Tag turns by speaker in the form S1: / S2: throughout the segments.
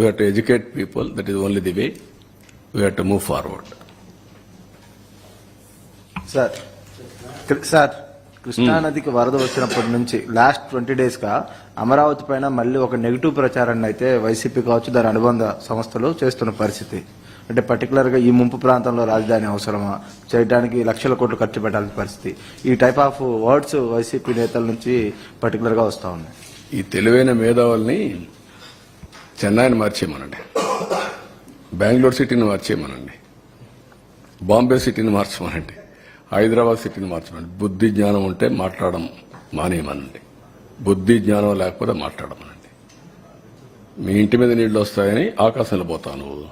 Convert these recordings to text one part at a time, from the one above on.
S1: We have to educate people, that is only the way. We have to move forward.
S2: Sir sir కృష్ణానదికి వరద వచ్చినప్పటి నుంచి last twenty డేస్గా Amaravati పైన మళ్ళీ ఒక నెగిటివ్ ప్రచారాన్ని అయితే వైసీపీ కావచ్చు దాని అనుబంధ సంస్థలు చేస్తున్న పరిస్థితి. అంటే పర్టికులర్గా ఈ ముంపు ప్రాంతంలో రాజధాని అవసరమా? చేయడానికి లక్షల కోట్లు ఖర్చు పెట్టాల్సిన పరిస్థితి. ఈ టైప్ ఆఫ్ వర్డ్స్ వైసీపీ నేతల నుంచి పర్టికులర్గా వస్తా ఉన్నాయి.
S1: ఈ తెలివైన మేధావుల్ని చెన్నైని మార్చేయమనండి. బెంగళూరు సిటీని మార్చేయమనండి. బాంబే సిటీని మార్చమనండి. హైదరాబాద్ సిటీని మార్చమనండి. బుద్ధి జ్ఞానం ఉంటే మాట్లాడడం మానేయమనండి. బుద్ధి జ్ఞానం లేకపోతే మాట్లాడమనండి. మీ ఇంటి మీద నీళ్ళు వస్తాయని ఆకాశంలో పోతాను. నువ్వు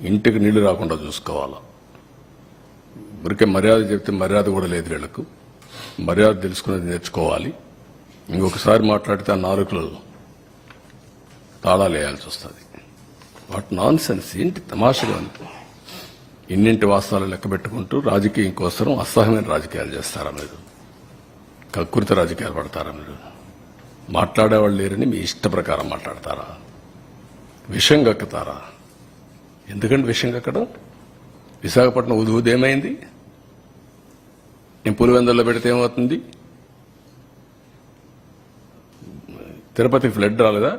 S1: ఇంటికి నీళ్ళు రాకుండా చూసుకోవాలా. ఊరికే మర్యాద చెప్తే మర్యాద కూడా లేదు వీళ్ళకు. మర్యాద తెలుసుకునేది నేర్చుకోవాలి. ఇంకొకసారి మాట్లాడితే ఆ నాలుగులలో తాళాలు వేయాల్సి వస్తుంది. వాట్ నాన్ సెన్స్ ఏంటి తమాషగా ఉంది? ఇన్నింటి వాస్తవాలు లెక్క పెట్టుకుంటూ రాజకీయం కోసం అసహ్యమైన రాజకీయాలు చేస్తారా మీరు? కక్కురిత రాజకీయాలు పడతారా మీరు? మాట్లాడేవాళ్ళు లేరని మీ ఇష్ట ప్రకారం మాట్లాడతారా? విషం కక్కుతారా ఎందుకంటే విషం కక్కడం విశాఖపట్నం ఉదువుది ఏమైంది? నేను పులివెందుల్లో పెడితే ఏమవుతుంది? తిరుపతి ఫ్లడ్ రాలేదా?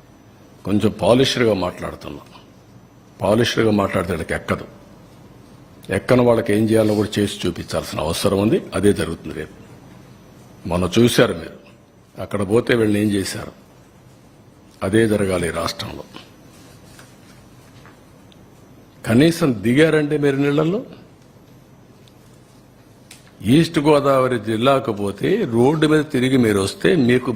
S1: కొంచెం పాలిష్డ్గా మాట్లాడుతున్నాం. పాలిష్డ్గా మాట్లాడితే వాళ్ళకి ఎక్కదు. ఎక్కని వాళ్ళకి ఏం చేయాలో కూడా చేసి చూపించాల్సిన అవసరం ఉంది. అదే జరుగుతుంది రేపు. మొన్న చూశారు మీరు. అక్కడ పోతే వీళ్ళని ఏం చేశారు? అదే జరగాలి ఈ రాష్ట్రంలో. కనీసం దిగారంటే మీరు నీళ్ళల్లో? ఈస్ట్ గోదావరి జిల్లాకు పోతే రోడ్డు మీద తిరిగి మీరు వస్తే మీకు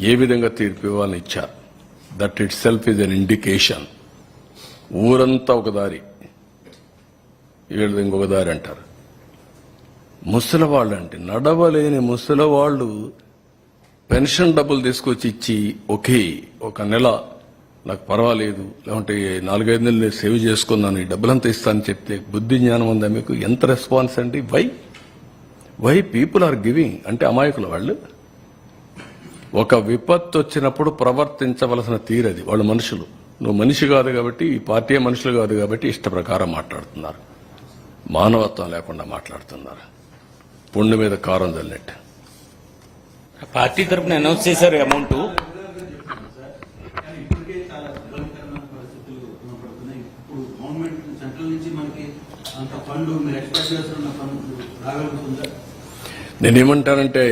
S1: ఏ విధంగా తీర్పు ఇవ్వాలని ఇచ్చారు that itself is an indication ఊరంతా ఒక దారి. వీళ్ళది ఇంకొక దారి అంటారు. ముసలవాళ్ళు అంటే నడవలేని ముసలవాళ్ళు పెన్షన్ డబ్బులు తీసుకొచ్చి ఇచ్చి ఒకే ఒక నెల నాకు పర్వాలేదు లేకుంటే నాలుగైదు నెలలు నేను సేవ్ చేసుకున్నాను ఈ డబ్బులంతా ఇస్తానని చెప్తే బుద్ధి జ్ఞానం ఉందా మీకు? ఎంత రెస్పాన్స్ అండి? Why why people are giving అంటే అమాయకులు వాళ్ళు ఒక విపత్తు వచ్చినప్పుడు ప్రవర్తించవలసిన తీరది వాళ్ళు మనుషులు. నువ్వు మనిషి కాదు కాబట్టి ఈ పార్టీ మనుషులు కాదు కాబట్టి ఇష్ట ప్రకారం మాట్లాడుతున్నారు. మానవత్వం లేకుండా మాట్లాడుతున్నారు. పుండు మీద కారం చల్లినట్టు
S3: పార్టీ తరపున అనౌన్స్ చేశారు అమౌంట్.
S4: ఇప్పటికే చాలా ఇబ్బందికరమైన పరిస్థితులు కనపడుతున్నాయి ఇప్పుడు గవర్నమెంట్ సెంట్రల్ నుంచి మనకి అంత ఫండ్ మీరు ఎక్స్పెక్ట్ చేస్తున్న ఫండ్ రాగలుగుతుందా?
S1: నేనేమంటానంటే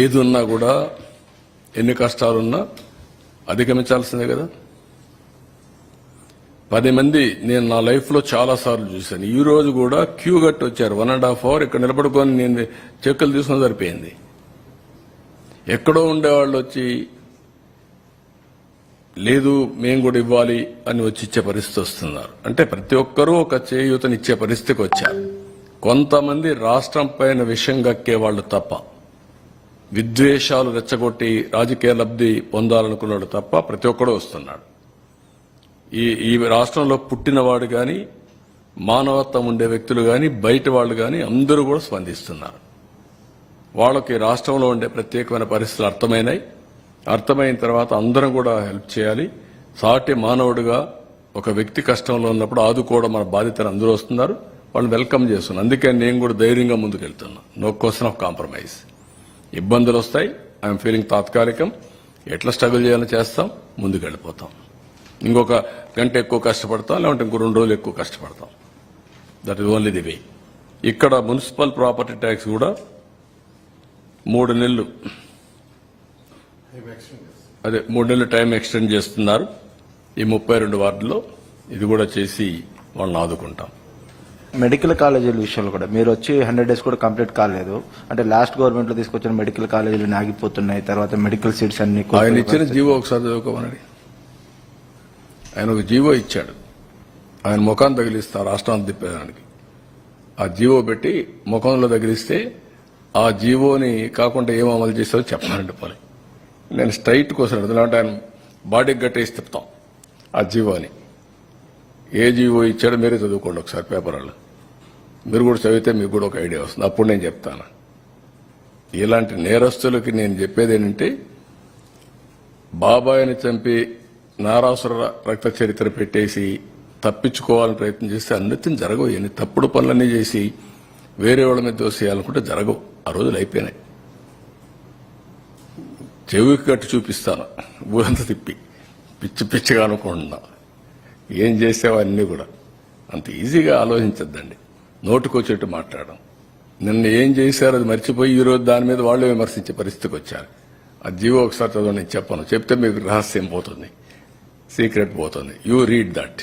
S1: ఏది ఉన్నా కూడా ఎన్ని కష్టాలున్నా అధిగమించాల్సిందే కదా. పది మంది నేను నా లైఫ్లో చాలాసార్లు చాలా సార్లు చూశాను. ఈ రోజు కూడా క్యూ కట్టి వచ్చారు. వన్ అండ్ హాఫ్ అవర్ ఇక్కడ నిలబడుకొని నేను చెక్కులు తీసుకుని సరిపోయింది. ఎక్కడో ఉండేవాళ్ళు వచ్చి లేదు మేము కూడా ఇవ్వాలి అని వచ్చి ఇచ్చే పరిస్థితి వస్తున్నారు. అంటే ప్రతి ఒక్కరూ ఒక చేయూతనిచ్చే పరిస్థితికి వచ్చారు. కొంతమంది రాష్ట్రం పైన విషయం గక్కే వాళ్ళు తప్ప. విద్వేషాలు రెచ్చగొట్టి రాజకీయ లబ్ధి పొందాలనుకున్నాడు తప్ప ప్రతి ఒక్కడూ వస్తున్నాడు. ఈ ఈ రాష్ట్రంలో పుట్టినవాడు కానీ మానవత్వం ఉండే వ్యక్తులు కానీ బయట వాళ్ళు కానీ అందరూ కూడా స్పందిస్తున్నారు. వాళ్ళకి రాష్ట్రంలో ఉండే ప్రత్యేకమైన పరిస్థితులు అర్థమైనాయి. అర్థమైన తర్వాత అందరం కూడా హెల్ప్ చేయాలి. సాటి మానవుడిగా ఒక వ్యక్తి కష్టంలో ఉన్నప్పుడు ఆదుకోవడం మన బాధ్యతను అందరూ వస్తున్నారు. వాళ్ళు వెల్కమ్ చేస్తున్నాను అందుకే నేను కూడా ధైర్యంగా ముందుకెళ్తున్నాను నో క్వశ్చన్ ఆఫ్ కాంప్రమైజ్ ఇబ్బందులు వస్తాయి ఐఎమ్ ఫీలింగ్ తాత్కాలికం. ఎట్లా స్ట్రగుల్ చేయాలో చేస్తాం ముందుకు వెళ్ళిపోతాం ఇంకొక గంట ఎక్కువ కష్టపడతాం లేదంటే ఇంకో రెండు రోజులు ఎక్కువ కష్టపడతాం. That is only the way ఇక్కడ మున్సిపల్ ప్రాపర్టీ ట్యాక్స్ కూడా మూడు నెలలు. అదే మూడు నెలలు టైం ఎక్స్టెండ్ చేస్తున్నారు. ఈ ముప్పై రెండు వార్డుల్లో ఇది కూడా చేసి వాళ్ళని ఆదుకుంటాం.
S2: మెడికల్ కాలేజీల విషయంలో కూడా. మీరు వచ్చి హండ్రెడ్ డేస్ కూడా కంప్లీట్ కాలేదు. అంటే లాస్ట్ గవర్నమెంట్లో తీసుకొచ్చిన మెడికల్ కాలేజీలు ఆగిపోతున్నాయి తర్వాత మెడికల్ సీట్స్ అన్ని
S1: ఆయన ఇచ్చిన జీవో ఒకసారి చదువుకోమనండి. ఆయన ఒక జీవో ఇచ్చాడు. ఆయన ముఖాన్ని తగిలిస్తా రాష్ట్రాన్ని తిప్పేదానికి. ఆ జీవో పెట్టి ముఖంలో తగిలిస్తే ఆ జీవోని కాకుండా ఏం అమలు చేస్తారో చెప్పాలండి పని. నేను స్ట్రైట్ కోసం అడుగుతున్నా అంటే ఆయన బాడీకి గట్టేసి తిప్పుతాం. ఆ జీవోని. ఏజీఓ ఇచ్చాడు మీరే చదువుకోండి ఒకసారి పేపర్లో మీరు కూడా చదివితే మీకు కూడా ఒక ఐడియా వస్తుంది. అప్పుడు నేను చెప్తాను. ఇలాంటి నేరస్తులకి నేను చెప్పేది ఏంటంటే బాబాయిని చంపి నారాసుర రక్త చరిత్ర పెట్టేసి తప్పించుకోవాలని ప్రయత్నం చేస్తే అన్నిటిని జరగవు. ఎన్ని తప్పుడు పనులన్నీ చేసి వేరే వాళ్ళ మీద దోసేయాలనుకుంటే జరగవు. ఆ రోజులు అయిపోయినాయి. చెవికి కట్టి చూపిస్తాను. ఊరంతా తిప్పి. పిచ్చి పిచ్చిగా అనుకుంటున్నాను ఏం చేసావో అన్నీ కూడా. అంత ఈజీగా ఆలోచించద్దండి. నోటుకొచ్చేట్టు మాట్లాడడం. నిన్న ఏం చేశారో అది మర్చిపోయి ఈ రోజు దాని మీద వాళ్ళు విమర్శించే పరిస్థితికి వచ్చారు. ఆ జీవో ఒకసారి చదవ నేను చెప్పను. చెప్తే మీకు రహస్యం పోతుంది. సీక్రెట్ పోతుంది. You read that.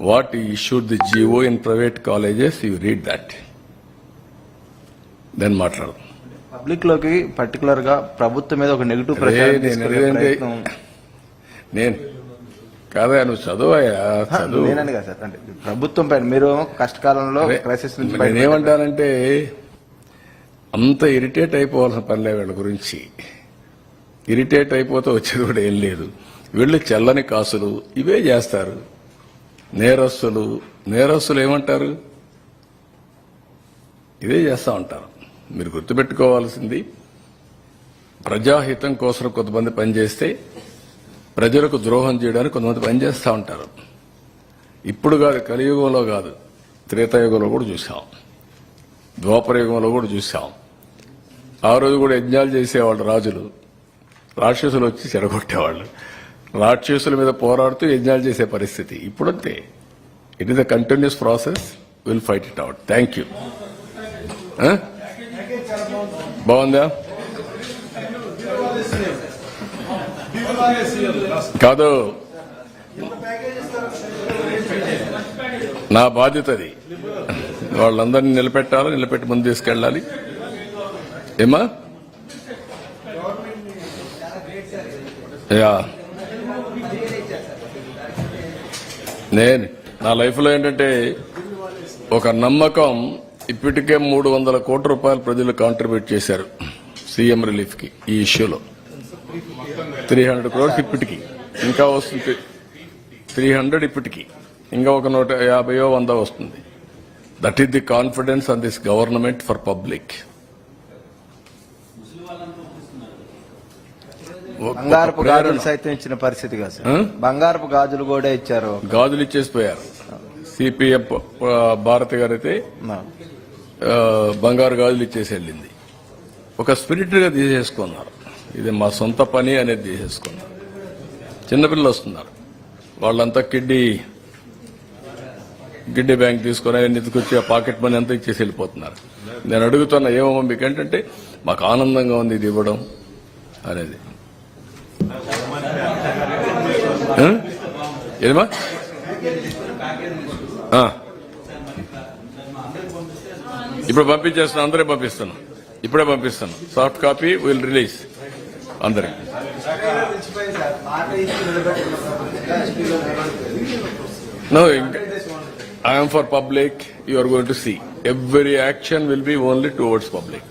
S1: What issued the GO in private colleges you read that. Then మాట్లాడదాం.
S2: పబ్లిక్లోకి పర్టికులర్గా ప్రభుత్వం మీద ఒక నెగిటివ్
S1: నేను
S2: తీసుకెళ్ళే
S1: అదేంటి-
S2: ప్రయత్నం
S1: నేను కాదా నువ్వు చదువయ్యా చదువు.
S2: నేనండి కదా సార్. అంటే ప్రభుత్వం పైన మీరు కష్టకాలంలో క్రైసిస్ నుంచి.
S1: నేనేమంటానంటే అంత ఇరిటేట్ అయిపోవాల్సిన పనిలే వీళ్ళ గురించి. ఇరిటేట్ అయిపోతే వచ్చేది కూడా ఏం లేదు. వీళ్ళు చెల్లని కాసులు ఇవే చేస్తారు. నేరస్తులు నేరస్తులు ఏమంటారు? ఇదే చేస్తా ఉంటారు. మీరు గుర్తుపెట్టుకోవాల్సింది ప్రజాహితం కోసం కొంతమంది పనిచేస్తే ప్రజలకు ద్రోహం చేయడానికి కొంతమంది పనిచేస్తూ ఉంటారు. ఇప్పుడు కాదు కలియుగంలో కాదు. త్రేతాయుగంలో కూడా చూసాం. ద్వాపరయుగంలో కూడా చూసాం. ఆ రోజు కూడా యజ్ఞాలు చేసేవాళ్ళు రాజులు. రాక్షసులు వచ్చి చెడగొట్టేవాళ్ళు రాక్షసుల మీద పోరాడుతూ యజ్ఞాలు చేసే పరిస్థితి. ఇప్పుడంతే. It is a continuous process will fight it out thank you బాగుందా? కాదు. నా బాధ్యత అది. వాళ్ళందరినీ నిలబెట్టాలి నిలబెట్టి ముందు తీసుకెళ్ళాలి. ఏమా యా. నేను నా లైఫ్లో ఏంటంటే ఒక నమ్మకం ఇప్పటికే మూడు వందల కోట్ల రూపాయలు ప్రజలు కాంట్రిబ్యూట్ చేశారు. సీఎం రిలీఫ్కి ఈ ఇష్యూలో. త్రీ హండ్రెడ్ క్రోర్స్ ఇప్పటికి. ఇంకా వస్తుంది త్రీ హండ్రెడ్ ఇప్పటికి. ఇంకా ఒక నూట యాభైయో వంద వస్తుంది. That is the confidence on this government for public
S2: బంగారపు గాజులు సైతం ఇచ్చిన పరిస్థితి కాదు
S1: ఆ?
S2: బంగారపు గాజులు కూడా ఇచ్చారు.
S1: గాజులు ఇచ్చేసిపోయారు. సిపిఎం భారతి గారు అయితే
S2: నా.
S1: ఆ, బంగారు గాజులు ఇచ్చేసి వెళ్ళింది. ఒక స్పిరిట్గా తీసేసుకున్నారు. ఇది మా సొంత పని అనేది తీసేసుకున్నారు చిన్నపిల్లలు వస్తున్నారు. వాళ్ళంతా కిడ్డీ గిడ్డి బ్యాంక్ తీసుకొని అవన్నీ ఆ పాకెట్ మనీ అంతా ఇచ్చేసి వెళ్ళిపోతున్నారు. నేను అడుగుతున్న ఏమో మీకు ఏంటంటే మాకు ఆనందంగా ఉంది ఇది ఇవ్వడం అనేది. ఏదమ్మా? ఇప్పుడు పంపించేస్తాను అందరే పంపిస్తాను ఇప్పుడే పంపిస్తాను సాఫ్ట్ కాపీ విల్ రిలీజ్. అందరికి No, I am for public. You are going to see. Every action will be only towards public.